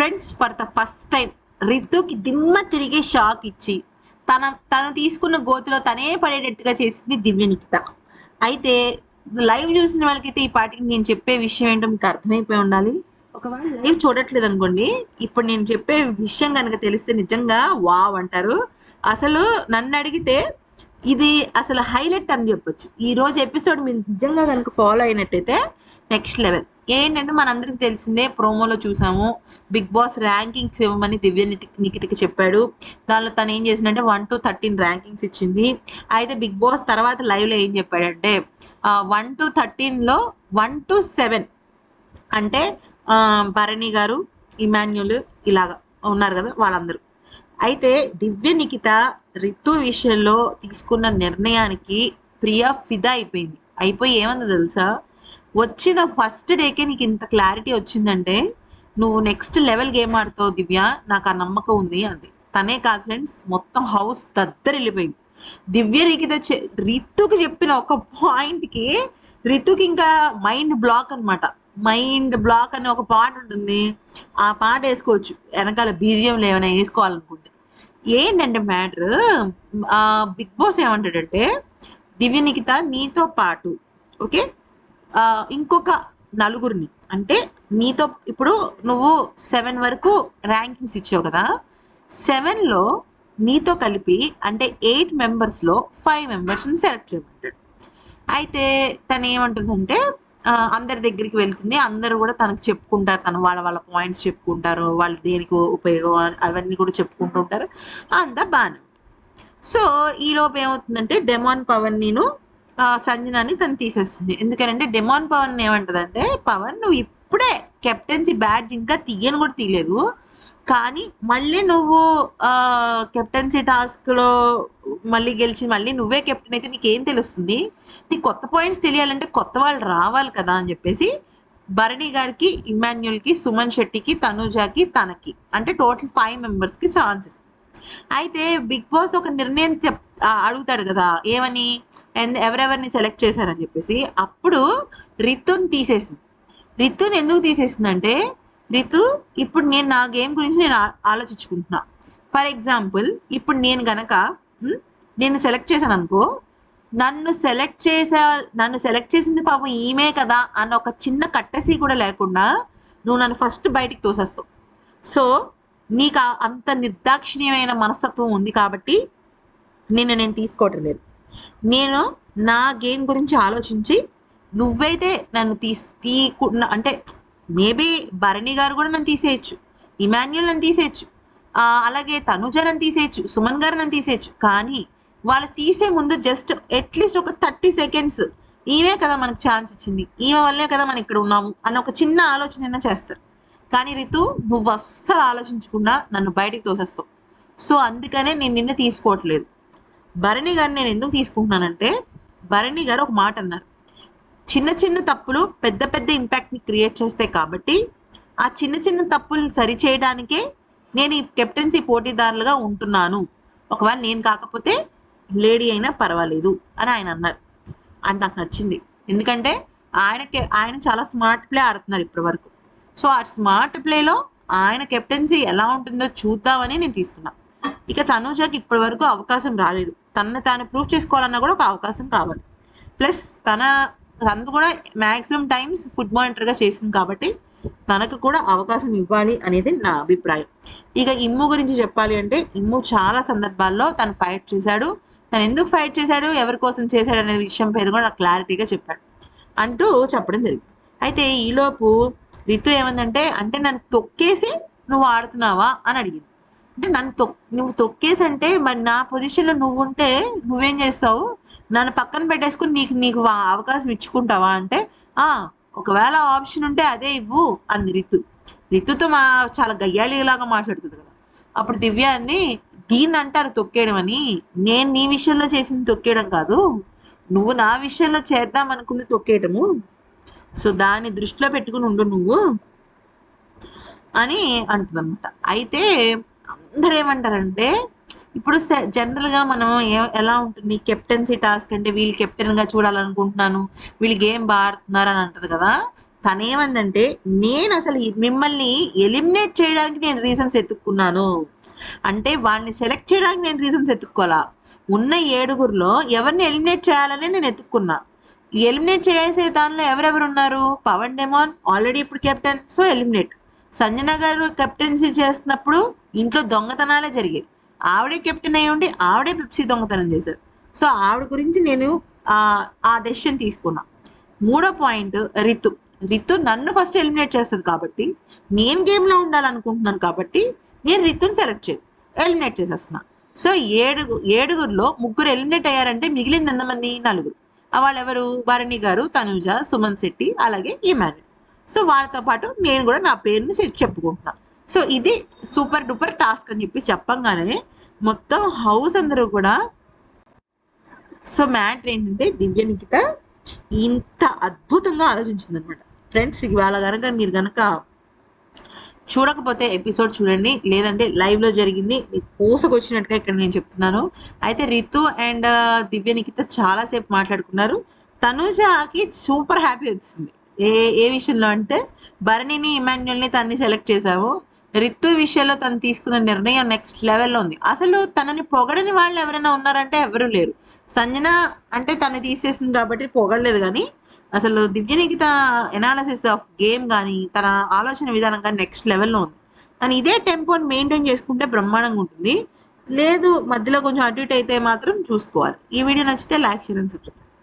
Friends for the first time రితుకి దిమ్మ తిరిగి shock ఇచ్చి తన తను తీసుకున్న గోతిలో తనే పడేటట్టుగా చేసింది దివ్య నిఖిత అయితే లైవ్ చూసిన వాళ్ళకైతే ఈ పాటికి నేను చెప్పే విషయం ఏంటో మీకు అర్థమైపోయి ఉండాలి. ఒకవేళ లైవ్ చూడట్లేదు అనుకోండి. ఇప్పుడు నేను చెప్పే విషయం కనుక తెలిస్తే నిజంగా వావ్ అంటారు. అసలు నన్ను అడిగితే ఇది అసలు హైలైట్ అని చెప్పొచ్చు. ఈ రోజు ఎపిసోడ్ మీరు నిజంగా కనుక ఫాలో అయినట్టయితే నెక్స్ట్ లెవెల్ ఏంటంటే మనందరికి తెలిసిందే ప్రోమోలో చూసాము. బిగ్ బాస్ ర్యాంకింగ్స్ ఇవ్వమని దివ్య నితి- నిఖితకి చెప్పాడు. దానిలో తను ఏం చేసిందంటే వన్ టు థర్టీన్ ర్యాంకింగ్స్ ఇచ్చింది. అయితే బిగ్ బాస్ తర్వాత లైవ్లో లో ఏం చెప్పాడంటే వన్ టు థర్టీన్లో వన్ టు సెవెన్ అంటే భరణి గారు ఇమాన్యుల్ ఇలాగా ఉన్నారు కదా వాళ్ళందరూ. అయితే దివ్య నిఖిత రితు విషయంలో తీసుకున్న నిర్ణయానికి ప్రియా ఫిదా అయిపోయింది. అయిపోయి ఏమంది తెలుసా? వచ్చిన ఫస్ట్ డేకే నీకు ఇంత క్లారిటీ వచ్చిందంటే నువ్వు నెక్స్ట్ లెవెల్ గేమ్ ఆడుతావు దివ్య. నాకు ఆ నమ్మకం ఉంది అంది. తనే కాదు ఫ్రెండ్స్ మొత్తం హౌస్ దద్దరిల్లిపోయింది. దివ్య నిఖిత చె- రితుకి చెప్పిన ఒక పాయింట్కి రితుకి ఇంకా మైండ్ బ్లాక్ అనమాట మైండ్ బ్లాక్ అనే ఒక పాట ఉంటుంది. ఆ పాట వేసుకోవచ్చు. వెనకాల బీజియం ఏమైనా వేసుకోవాలనుకుంటే. ఏంటంటే మ్యాటర్ బిగ్ బాస్ ఏమంటాడంటే దివ్య నిఖిత నీతో పాటు ఓకే? ఇంకొక నలుగురిని. అంటే నీతో ఇప్పుడు నువ్వు సెవెన్ వరకు ర్యాంకింగ్స్ ఇచ్చావు కదా. సెవెన్లో నీతో కలిపి అంటే ఎయిట్ మెంబర్స్లో ఫైవ్ మెంబర్స్ని సెలెక్ట్ చేయమంటాడు. అయితే తను ఏమంటుందంటే అందరి దగ్గరికి వెళ్తుంది. అందరూ కూడా తనకు చెప్పుకుంటారు. తను వాళ్ళ వాళ్ళ పాయింట్స్ చెప్పుకుంటారు. వాళ్ళు దేనికి ఉపయోగం అవన్నీ కూడా చెప్పుకుంటూ ఉంటారు. అంతా బాగానే సో ఈలోపు ఏమవుతుందంటే డెమాన్ పవన్ నేను సంజనాని తను తీసేస్తుంది. ఎందుకంటే డెమాన్ పవన్ ఏమంటదంటే పవన్ నువ్వు ఇప్పుడే కెప్టెన్సీ బ్యాడ్జ్ ఇంకా తీయని కూడా తీయలేదు. కానీ మళ్ళీ నువ్వు కెప్టెన్సీ టాస్క్లో మళ్ళీ గెలిచి మళ్ళీ నువ్వే కెప్టెన్ అయితే నీకేం తెలుస్తుంది? నీకు కొత్త పాయింట్స్ తెలియాలంటే కొత్త వాళ్ళు రావాలి కదా అని చెప్పేసి భరణి గారికి ఇమాన్యుల్కి సుమన్ శెట్టికి తనుజాకి తనకి అంటే టోటల్ ఫైవ్ మెంబర్స్కి ఛాన్సెస్. అయితే బిగ్ బాస్ ఒక నిర్ణయం చెప్ అడుగుతాడు కదా ఏమని? ఎన్- ఎవరెవరిని సెలెక్ట్ చేశారని చెప్పేసి. అప్పుడు రితుని తీసేసింది. రితుని ఎందుకు తీసేసిందంటే రితు ఇప్పుడు నేను నా గేమ్ గురించి నేను ఆలోచించుకుంటున్నా. ఫర్ ఎగ్జాంపుల్ ఇప్పుడు నేను గనక నేను సెలెక్ట్ చేశాను అనుకో నన్ను సెలెక్ట్ చేసా నన్ను సెలెక్ట్ చేసింది పాపం ఈమె కదా అన్న ఒక చిన్న కట్టసి కూడా లేకుండా నువ్వు నన్ను ఫస్ట్ బయటికి తోసేస్తావు. సో నీకు అంత నిర్దాక్షిణ్యమైన మనస్తత్వం ఉంది కాబట్టి నిన్ను నేను తీసుకోవటం లేదు. నేను నా గేమ్ గురించి ఆలోచించి నువ్వైతే నన్ను తీసు తీకు అంటే మేబీ భరణి గారు కూడా నన్ను తీసేయచ్చు ఇమాన్యుల్ నన్ను తీసేయచ్చు అలాగే తనుజ నన్ను తీసేయచ్చు సుమన్ గారు నన్ను తీసేయచ్చు కానీ వాళ్ళు తీసే ముందు జస్ట్ అట్లీస్ట్ ఒక థర్టీ సెకండ్స్ ఈమె కదా మనకు ఛాన్స్ ఇచ్చింది ఈమె వల్లే కదా మనం ఇక్కడ ఉన్నాము అన్న ఒక చిన్న ఆలోచన అయినా చేస్తారు. కానీ రితు నువ్వు అస్సలు ఆలోచించకుండా నన్ను బయటికి తోసేస్తావు. సో అందుకనే నేను నిన్ను తీసుకోవట్లేదు. భరణి గారిని నేను ఎందుకు తీసుకుంటున్నానంటే భరణి గారు ఒక మాట అన్నారు. చిన్న చిన్న తప్పులు పెద్ద పెద్ద ఇంపాక్ట్ని క్రియేట్ చేస్తాయి కాబట్టి ఆ చిన్న చిన్న తప్పుల్ని సరిచేయడానికే నేను ఈ కెప్టెన్సీ పోటీదారులుగా ఉంటున్నాను. ఒకవేళ నేను కాకపోతే లేడీ అయినా పర్వాలేదు అని ఆయన అన్నారు. అది నాకు నచ్చింది. ఎందుకంటే ఆయనకి ఆయన చాలా స్మార్ట్ ప్లే ఆడుతున్నారు ఇప్పటి వరకు సో ఆ స్మార్ట్ ప్లేలో ఆయన కెప్టెన్సీ ఎలా ఉంటుందో చూద్దామని నేను తీసుకున్నా. ఇక తనూజకి ఇప్పటి వరకు అవకాశం రాలేదు. తనని తాను ప్రూవ్ చేసుకోవాలన్నా కూడా ఒక అవకాశం కావాలి. ప్లస్ తన తను కూడా మ్యాక్సిమం టైమ్స్ ఫుడ్ మానిటర్గా చేసింది కాబట్టి తనకు కూడా అవకాశం ఇవ్వాలి అనేది నా అభిప్రాయం. ఇక ఇమ్ము గురించి చెప్పాలి అంటే ఇమ్ము చాలా సందర్భాల్లో తను ఫైట్ చేశాడు. తను ఎందుకు ఫైట్ చేశాడు ఎవరి కోసం చేశాడు అనే విషయం పేరు కూడా నాకు క్లారిటీగా చెప్పాడు. అంటూ చెప్పడం జరిగింది. అయితే ఈలోపు రితు ఏమందంటే అంటే నన్ను తొక్కేసి నువ్వు ఆడుతున్నావా అని అడిగింది. అంటే నన్ను తొక్ నువ్వు తొక్కేసి అంటే మరి నా పొజిషన్లో నువ్వు ఉంటే నువ్వేం చేస్తావు? నన్ను పక్కన పెట్టేసుకుని నీకు నీకు అవకాశం ఇచ్చుకుంటావా అంటే ఆ ఒకవేళ ఆప్షన్ ఉంటే అదే ఇవ్వు అంది రితు. రితుతో మా చాలా గయ్యాళిలాగా మాట్లాడుతుంది కదా. అప్పుడు దివ్య అంది దీన్ని అంటారు తొక్కేయడం అని. నేను నీ విషయంలో చేసింది తొక్కేయడం కాదు. నువ్వు నా విషయంలో చేద్దాం అనుకుంది తొక్కేయటము. సో దాన్ని దృష్టిలో పెట్టుకుని ఉండు నువ్వు అని అంటుందన్నమాట. అయితే అందరూ ఏమంటారంటే ఇప్పుడు జనరల్గా గా మనం ఏ- ఎలా ఉంటుంది? కెప్టెన్సీ టాస్క్ అంటే వీళ్ళు కెప్టెన్గా గా చూడాలనుకుంటున్నాను వీళ్ళు గేమ్ బాగా ఆడుతున్నారు అని అంటది కదా? తనేమందంటే నేను అసలు మిమ్మల్ని ఎలిమినేట్ చేయడానికి నేను రీజన్స్ ఎత్తుక్కున్నాను. అంటే వాళ్ళని సెలెక్ట్ చేయడానికి నేను రీజన్స్ ఎత్తుక్కోవాలా ఉన్న ఏడుగురిలో ఎవరిని ఎలిమినేట్ చేయాలని నేను ఎత్తుక్కున్నా. ఎలిమినేట్ చేసే దానిలో ఎవరెవరు ఉన్నారు పవన్ డెమాన్ ఆల్రెడీ ఇప్పుడు కెప్టెన్. So eliminate. సంజన గారు కెప్టెన్సీ చేస్తున్నప్పుడు ఇంట్లో దొంగతనాలే జరిగాయి. ఆవిడే కెప్టెన్ అయి ఉండి ఆవిడే పెప్సీ దొంగతనం చేశారు. సో ఆవిడ గురించి నేను ఆ- ఆ డెసిషన్ తీసుకున్నా. మూడో పాయింట్ రితు. రితు నన్ను ఫస్ట్ ఎలిమినేట్ చేస్తుంది కాబట్టి నేను గేమ్లో ఉండాలనుకుంటున్నాను కాబట్టి నేను రితుని సెలెక్ట్ చేయ ఎలిమినేట్ చేసేస్తున్నా. సో ఏడుగు ఏడుగురిలో ముగ్గురు ఎలిమినేట్ అయ్యారంటే మిగిలింది ఎంతమంది? నలుగురు. వాళ్ళెవరు? వాళ్ళు ఎవరు భరణి గారు తనుజ సుమన్ శెట్టి అలాగే ఇమాన్యుల్ సో వాళ్ళతో పాటు నేను కూడా నా పేరుని చెప్పుకుంటున్నా. సో ఇది సూపర్ డూపర్ టాస్క్ అని చెప్పి చెప్పంగానే మొత్తం హౌస్ అందరూ కూడా సో మ్యాటర్ ఏంటంటే దివ్య నిఖిత ఇంత అద్భుతంగా ఆలోచించింది అనమాట ఫ్రెండ్స్ ఇవాళ కనుక మీరు కనుక చూడకపోతే ఎపిసోడ్ చూడండి. లేదంటే లైవ్లో జరిగింది మీకు ఇక్కడ నేను చెప్తున్నాను. అయితే రితు అండ్ దివ్య నిఖిత చాలాసేపు మాట్లాడుకున్నారు. తనుజాకి సూపర్ హ్యాపీ వచ్చింది ఏ ఏ విషయంలో అంటే భరణిని ఇమాన్యుల్ని తన్ని సెలెక్ట్ చేశాము రితు విషయంలో తను తీసుకున్న నిర్ణయం నెక్స్ట్ లెవెల్లో ఉంది. అసలు తనని పొగడని వాళ్ళు ఎవరైనా ఉన్నారంటే ఎవరూ లేరు. సంజన అంటే తను తీసేసింది కాబట్టి పొగడలేదు కానీ అసలు Divya Nikhita analysis of game కానీ తన ఆలోచన విధానం కానీ నెక్స్ట్ లెవెల్లో ఉంది. తను ఇదే టెంపోని మెయింటైన్ చేసుకుంటే బ్రహ్మాండంగా ఉంటుంది. లేదు మధ్యలో కొంచెం అటు ఇటు అయితే మాత్రం చూసుకోవాలి. ఈ వీడియో నచ్చితే లైక్ చేయండి సబ్స్క్రైబ్